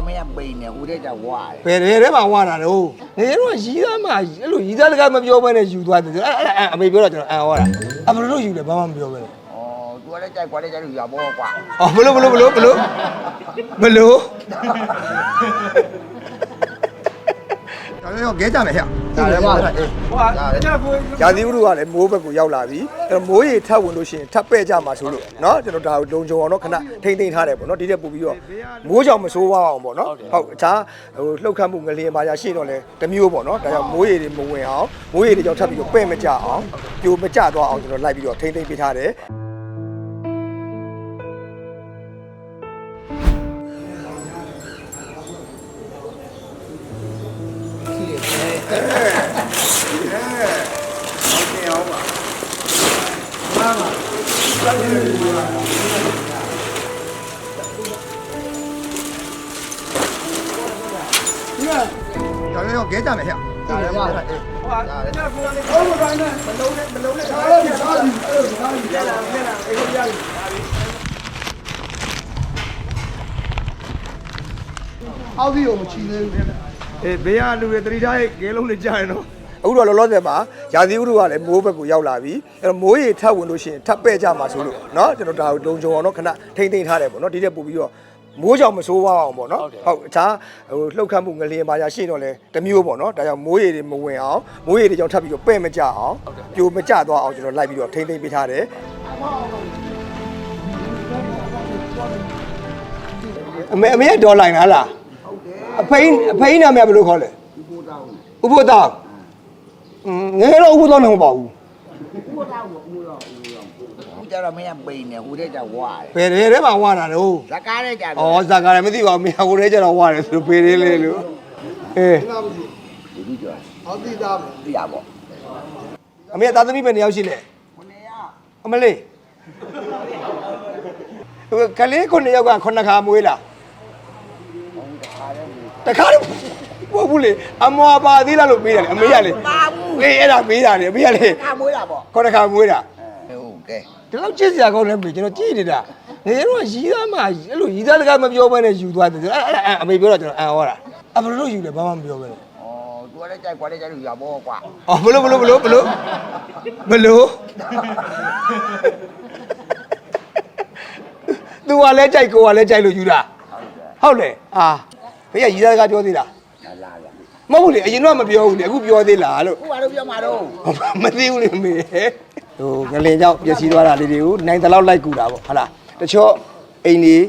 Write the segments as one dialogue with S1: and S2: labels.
S1: တော့မင်းကပိန်နေဦးတဲ့ကြောင့်ဝါတယ်
S2: ဘယ်ရဲထဲမှာဝါတာတော့ငယ်တော့ရီးသားမှအဲ့လိုရီးသားတကားမပြောဘဲနဲ့ယူသွားတယ်အဲ့အဲ့အဲ့အမေပြောတော့ကျွန်တော်အန်ဟောတာအဘယ်လိုယူလဲဘာမှမပြောဘဲနဲ့
S1: ဩ तू ကလည်းကြိုက်ကွာတဲ့ကြိုက်လို့ရပါကွာ
S2: အော်ဘလို့ဘလို့ဘလို့ဘလို့ဘလို့ဒါလည်းတော့ခဲကြမယ်ဟဲ့
S1: ဒါလည်းပါအေး
S2: ဟိုဟာရာသီဥတုကလည်းမိုးဘက်ကိုရောက်လာပြီအဲ့တော့မိုးရေထပ်ဝင်လို့ရှိရင်ထပ်ပဲ့ကြမှာဆိုလို့เนาะကျွန်တော်ဒါကိုလုံခြုံအောင်တော့ခဏထိမ့်သိမ့်ထားတယ်ပေါ့เนาะဒီတက်ပို့ပြီးတော့မိုးကြောင်မဆိုးဝါအောင်ပေါ့เนาะဟုတ်အခြားဟိုလှုပ်ခတ်မှုငလျင်ပါရရှိတော့လဲတစ်မျိုးပေါ့เนาะဒါကြောင့်မိုးရေတွေမဝင်အောင်မိုးရေတွေကြောင့်ထပ်ပြီးတော့ပဲ့မကြအောင်ပြိုမကြသွားအောင်ကျွန်တော်လိုက်ပြီးတော့ထိမ့်သိမ့်ပေးထားတယ် ဒါလည်းတော့ခဲကြမယ်ဟဲ့
S1: ဒါလည်းပါအေး
S2: ဟိုဟာကျွန်တော်ကိုယ်ကလည်းဘောမပိုင်းနဲ့မလုံးနဲ့မလုံးနဲ့ဒါလည်းဒါလည်းအဲ့လိုဒါလည်းပြန်လာပြန်လာ အေးရပြီအောက်ဒီကိုမချီသေးဘူးအေးဘေးကလူတွေတတိထားရဲ့ကဲလုံးနဲ့ကြာရင်တော့အခုတော့လောလောဆယ်မှာရာသီဥတုကလည်းမိုးဘက်ကိုရောက်လာပြီအဲ့တော့မိုးရေထပ်ဝင်လို့ရှိရင်ထပ်ပဲ့ကြမှာဆိုလို့เนาะကျွန်တော်ဒါကိုလုံခြုံအောင်တော့ခဏထိမ့်သိမ့်ထားတယ်ပေါ့เนาะဒီတက်ပို့ပြီးတော့မိုးကြောင်မဆိုးဝါအောင်ပေါ့နော်ဟုတ်အခြားဟိုလှုပ်ခတ်မှုငလျင်ပါရရှိတော့လဲတစ်မျိုးပေါ့နော်ဒါကြောင့်မိုးရေတွေမဝင်အောင်မိုးရေတွေကြောင့်ထပ်ပြီးတော့ပဲ့မကြအောင်ပြိုမကြသွားအောင်ကျွန်တော်လိုက်ပြီးတော့ထိမ့်သိမ့်ပေးထားတယ်အမေအမေကဒေါ်လာလားလား အဖိန်းအဖိန်းနာမည်ဘယ်လိုခေါ်လဲ
S1: ဒီပို့တောင်း
S2: ဥပဒေอืมငယ်တော့ဥပဒေတော့မဟုတ်ပါဘူး
S1: ပို့တောင်းကိုဦးတော့ဦးတော့ဦးကြတော့မင်းကပိန်နေဦးတဲ့ကြောင့်ဝါတယ်
S2: ဘယ်ရဲထဲမှာဝါတာတော့
S1: ဇကားတဲ့ကြောင့်
S2: ဩဇာကလည်းမသိပါဘူးမြေဟိုထဲကျတော့ဝါတယ်ဆိုလို့ဖေးလေးလေးလို့အေး
S1: ဒီလိုပြော
S2: ဟောသိသားမယ်
S1: သိရပေါ့
S2: အမေကသားသမီးပဲနှစ်ယောက်ရှိလဲ
S1: ခုနေရ
S2: အမလေးဟိုကလေးခုနှစ်ယောက်ကခုနှစ်ခါမွေးလား
S1: ဟောတခါတည်း
S2: တခါတော့မဟုတ်ဘူးလေအမွာပါသေးလားလို့မေးတယ်လေအမေကလေ
S1: ပါဘူး
S2: လေအဲ့ဒါမေးတာလေအမေကလေ
S1: ခါမွေးတာပေါ့
S2: ခုနှစ်ခါမွေးတာ
S1: ဟုတ်ကဲ့
S2: ဒီလောက်ကြည့်စရာကောင်းတယ်မေကျွန်တော်ကြည့်နေတာငယ်တော့ရီးသားမှအဲ့လိုရီးသားတကားမပြောဘဲနဲ့ယူသွားတယ်အဲ့အဲ့အဲ့အမေပြောတော့ကျွန်တော်အန်ဟောတာအဘယ်လိုယူလဲဘာမှမပြောဘဲနဲ့
S1: ဩ तू ကလည်းကြိုက်ကွာတဲ့ကြိုက်လို့ရပါကွာ
S2: အော်ဘလို့ဘလို့ဘလို့ဘလို့ဘလို့သူကလည်းကြိုက်ကိုကလည်းကြိုက်လို့ယူတာ
S1: ဟုတ်ကဲ့
S2: ဟုတ်လေအာ ဖေးကရီးသားတကားပြောသေးလား
S1: လာလာလာ
S2: မဟုတ်ဘူးလေအရင်တော့မပြောဘူးလေအခုပြောသေးလားလို့
S1: ခုဘာလို့ပြောမှာတော့
S2: မသိဘူးလေမေဟိုငလင်ကြောင့်ပျက်စီးသွားတာလေးတွေကိုနိုင်တဲ့လောက်လိုက်ကူတာပေါ့ဟုတ်လားတချို့အိမ်ကြီး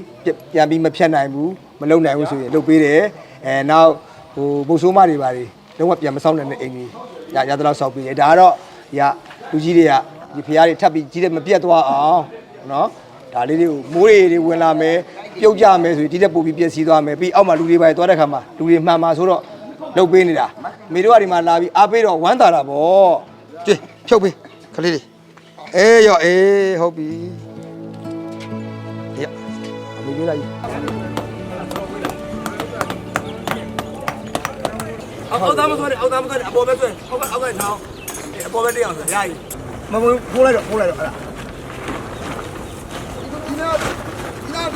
S2: ပြန်ပြီးမဖြတ်နိုင်ဘူးမလုံနိုင်ဘူးဆိုရင်လုပ်ပေးတယ်အဲနောက်ဟိုဘုတ်ဆိုးမတွေပါတွေလုံးဝပြန်မဆောင်နိုင်တဲ့အိမ်ကြီးရရတဲ့လောက်ဆောက်ပေးတယ်ဒါကတော့ရလူကြီးတွေကဒီဖရားတွေထပ်ပြီးကြီးတဲ့မပြတ်သွားအောင်နော်ဒါလေးတွေကိုမိုးတွေတွေဝင်လာမယ် ပြုတ်ကြမယ်ဆိုရင်ဒီတက်ပို့ပြီးပျက်စီးသွားမယ်ပြီးအောက်မှာလူတွေပါသွားတဲ့ခါမှာလူတွေမှန်မှာဆိုတော့လုပ်ပေးနေတာမေတို့ကဒီမှာလာပြီးအားပေးတော့ဝမ်းသာတာပေါ့ကြည့်ဖြုတ်ပေးခလေးတွေအေးရောအေးဟုတ်ပြီရအမေပြောလိုက်
S3: အောက်အောက်သားမဆွဲနဲ့အောက်သားမဆွဲနဲ့အပေါ်ပဲဆွဲအောက်ကအောက်ကထောင်းအပေါ်ပဲတက်အောင်ဆွဲရည်
S2: မမဖိုးလိုက်တော့ဖိုးလိုက်တော့အဲ့ဒါ
S3: ဒီ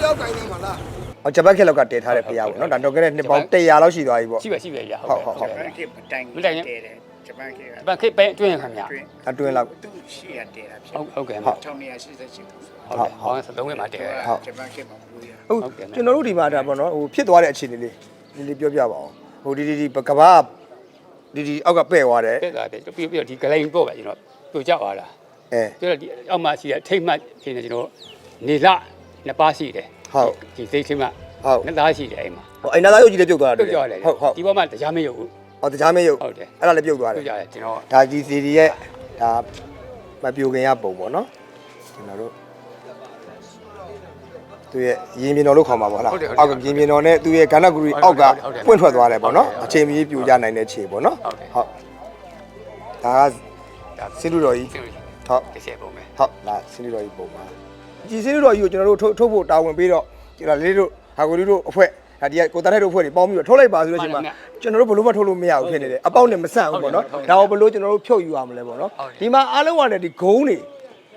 S3: ဒီနာပြောကိုင်းနေမှာလား
S2: ဟောဂျပန်ခက်လောက်ကတည်ထားတဲ့ဖရားပေါ့နော်ဒါတော့ကဲတဲ့နှစ်ပေါင်း100လောက်ရှိသွားပြီပေါ့
S4: ရှိပဲရှိပဲရ
S2: ဟုတ်ဟုတ်ဟုတ်
S5: ခေတ်တိုင်
S4: မတိုင်နဲ့
S5: တဲတယ်ဂျပန်ခေတ်က
S4: ဗန်ခိပဲတွင်းရခင်ဗျာ
S5: တွင်
S2: အတွင်းလောက်
S5: သူ့ရှိရတဲတာဖြစ်
S4: ဟုတ်ဟုတ်ကဲ့
S2: ဟု
S4: ဟုတ်တ်
S5: 1988ခုဆို
S4: ဟုတ်ဟောစလုံးဝမှာတည်ရ
S2: ဟုတ်
S5: ဂျပန်ခေတ်မှာမလို့ရ
S2: ဟုတ်
S4: ဟုတ်ကဲ့
S2: ကျွန်တော်တို့ဒီမှာဒါပေါ့နော်ဟိုဖြစ်သွားတဲ့အခြေအနေလေးလေးလေးပြောပြပါအောင်ဟိုဒီဒီဒီကဘာဒီဒီအောက်ကပဲ့သွားတယ်
S4: တဲ့တာတဲ့ပြီးပြီးတော့ဒီဂလိုင်းပေါ့ပဲကျွန်တော်ပြိုကျသွားတာ
S2: အဲ
S4: ပြောတော့ဒီအောက်မှာရှိတဲ့ထိတ်မှတ်ဖြစ်နေကျွန်တော်နေလနှစ်ပါးရှိတယ်
S2: ဟုတ်
S4: ဒီစိတ်ထိတ်မှတ်
S2: ဟုတ်
S4: နှစ်သားရှိတယ်အိမ်မှာ
S2: ဟိုအိမ်နာသားရုပ်ကြီးလည်းပြုတ်သွားတယ်
S4: ပြုတ်ကြတယ်
S2: ဟုတ်ဟုတ်
S4: ဒီဘက်မှာတရားမရုပ်ဘူး
S2: ဟောတခြားမရုပ်
S4: ဟုတ်တယ်
S2: အဲ့ဒါလည်းပြုတ်သွားတယ်
S4: ပြုတ်ကြတယ်ကျွန်တော်
S2: ဒါဒီစီဒီရဲ့ဒါမပြိုခင်ရပုံပေါ့နော်ကျွန်တော်တို့သူရဲ့ရင်ပြင်တော်လို့ခေါ်မှာပေါ့လားအောက်ကရင်ပြင်တော်နဲ့သူရဲ့ကဏ္ဍဂူရီအောက်ကပွင့်ထွက်သွားတယ်ပေါ့နော်အချိန်မီပြိုကြနိုင်တဲ့ခြေပေါ့နော်ဟုတ်ဒါကစင်လူတော်ကြီး
S4: စိတ်
S2: ဟုတ်
S4: တစ်ချက်ပုံပဲ
S2: ဟုတ်လားစင်လူတော်ကြီးပုံပါ ကြည်စင်လူတော်ကြီးကိုကျွန်တော်တို့ထုတ်ထုတ်ဖို့တာဝန်ပေးတော့ကျွန်တော်လေးတို့ဟာကိုလေးတို့အဖွဲ့ဒါဒီကကိုတာထိုက်တို့အဖွဲ့တွေပေါင်းပြီးတော့ထုတ်လိုက်ပါဆိုလို့ရှိရင်ကျွန်တော်တို့ဘလို့မထုတ်လို့မရဘူးဖြစ်နေတယ်အပေါက်နဲ့မဆန့်ဘူးပေါ့နော်ဒါကိုဘလို့ကျွန်တော်တို့ဖြုတ်ယူရမလဲပေါ့နော်ဒီမှာအားလုံးကလည်းဒီဂုံးတွေ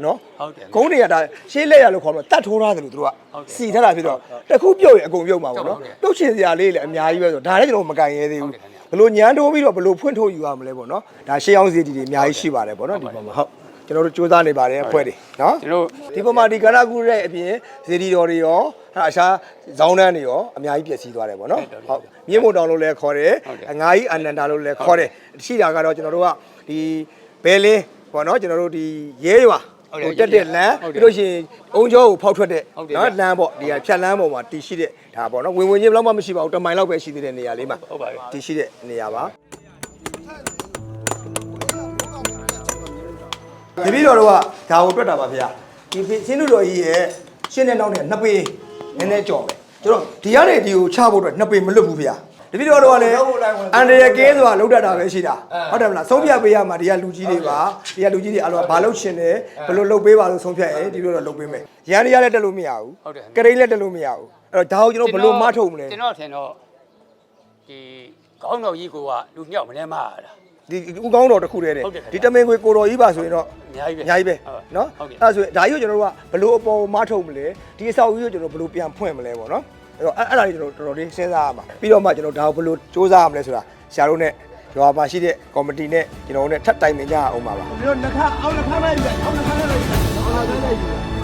S2: နော်
S4: ဟုတ်တယ်
S2: ကုန်းတွေကဒါရှေးလက်ရလို့ခေါ်မှာတတ်ထိုးထားတယ်လို့သူတို့က
S4: ဟုတ်တယ်
S2: စီထားတာဖြစ်တော့တစ်ခုပြုတ်ရင်အကုန်ပြုတ်မှာပေါ့နော်
S4: ဟုတ်တယ်
S2: ပြုတ်ချင်စရာလေးလည်းအများကြီးပဲဆိုဒါလည်းကျွန်တော်မကန်ရဲသေး
S4: ဟုတ်
S2: ဘူး
S4: တယ်ခင်ဗျ
S2: ဘလို့ညမ်းထိုးပြီးတော့ဘလို့ဖွင့်ထုတ်ယူရမလဲပေါ့နော်ဒါရှေးအောင်စီတီတွေအများကြီးရှိပါတယ်ပေါ့နော်ဒီပုံမှာဟုတ် ကျွန်တော်တို့စူးစမ်းနေပါတယ်အဖွဲ့တွေနော်
S4: ကျွန်တော်
S2: ဒီပုံမှာဒီကဏ္ဍကူရဲ့အပြင်ဇေဒီတော်တွေရောဟာအခြားဇောင်းတန်းတွေရောအများကြီးပြည့်စည်သွားတယ်ပေါ့နော်ဟုတ်မြင့်မို့တောင်လို့လည်းခေါ်တယ်အငါကြီးအနန္တာလို့လည်းခေါ်တယ်ရှိတာကတော့ကျွန်တော်တို့ကဒီဘဲလင်းပေါ့နော်ကျွန်တော်တို့ဒီရဲရွာ
S4: ဟုတ်တယ်
S2: ဟိုတက်တဲ့လမ်း
S4: ဟုတ်တယ်
S2: ပြီးလို့ရှိရင်အုံကျောကိုဖောက်ထွက်တဲ့
S4: ဟုတ်တယ်
S2: နော်
S4: ဗျ
S2: လမ်းပေါ့ဒီကဖြတ်လမ်းပေါ်မှာတည်ရှိတဲ့ဒါပေါ့နော်ဝင်ဝင်ချင်းဘယ်လောက်မှမရှိပါဘူးတမိုင်လောက်ပဲရှိသေးတဲ့နေရာလေးမှာ
S4: ဟုတ်ပါပြီ
S2: တည်ရှိတဲ့နေရာပါ ဒီပြီးတော့တော့ဒါကိုတွက်တာပါဗျာဒီရှင်းလူတော်ကြီးရဲ့ရှင်းတဲ့နောက်နဲ့နှစ်ပေနည်းနည်းကြော်ပဲကျွန်တော်ဒီကနေဒီကိုချဖို့အတွက်နှစ်ပေမလွတ်ဘူးဗျာဒီပြီးတော့တော့လည်းအန်ဒရကင်းဆိုတာလောက်တတ်တာပဲရှိတာဟုတ်တယ်မလားဆုံးဖြတ်ပေးရမှာဒီကလူကြီးတွေပါဒီကလူကြီးတွေအလောဘာလို့ရှင်တယ်ဘယ်လိုလုပ်ပေးပါလို့ဆုံးဖြတ်ရဲဒီလိုတော့လုပ်ပေးမယ်ရန်တရားလည်းတက်လို့မရဘူး
S4: ဟုတ်တယ်
S2: ကရိန်းလည်းတက်လို့မရဘူးအဲ့တော့ဒါကိုကျွန်တော်ဘယ်လိုမထုတ်မလဲ
S4: ကျွန်တော်ထင်တော့ဒီခေါင်းတော်ကြီးကလူညောက်မလဲမရတာ
S2: ဒီဥကောင်းတော်တစ်ခုတည်းတဲ့
S4: ဟုတ်တယ်ခင်ဗျ
S2: ဒီတမင်ခွေကိုတော်ကြီးပါဆိုရင်တော့
S4: အများကြီးပဲ
S2: အများကြီးပဲ
S4: ဟုတ်
S2: နော်
S4: ဟုတ်ကဲ့
S2: အဲ့ဒါဆိုရင်ဒါကြီးကိုကျွန်တော်တို့ကဘယ်လိုအပေါ်မထုတ်မလဲဒီအဆောက်အဦကိုကျွန်တော်ဘယ်လိုပြန်ဖွင့်မလဲပေါ့နော်အဲ့တော့အဲ့အဲ့ဒါလေးကျွန်တော်တော်တော်လေးစဉ်းစားရမှာပြီးတော့မှကျွန်တော်ဒါကိုဘယ်လိုစူးစမ်းရမလဲဆိုတာဆရာတို့နဲ့ရွာမှာရှိတဲ့ကော်မတီနဲ့ကျွန်တော်တို့နဲ့ထပ်တိုင်ပင်ကြအောင်ပါပါ
S1: တို့နှခါအောင်နှခါမဲ့ယူတယ်အောင်နှခါမဲ့ယူတယ်အောင်နှခါမဲ့ယူတယ်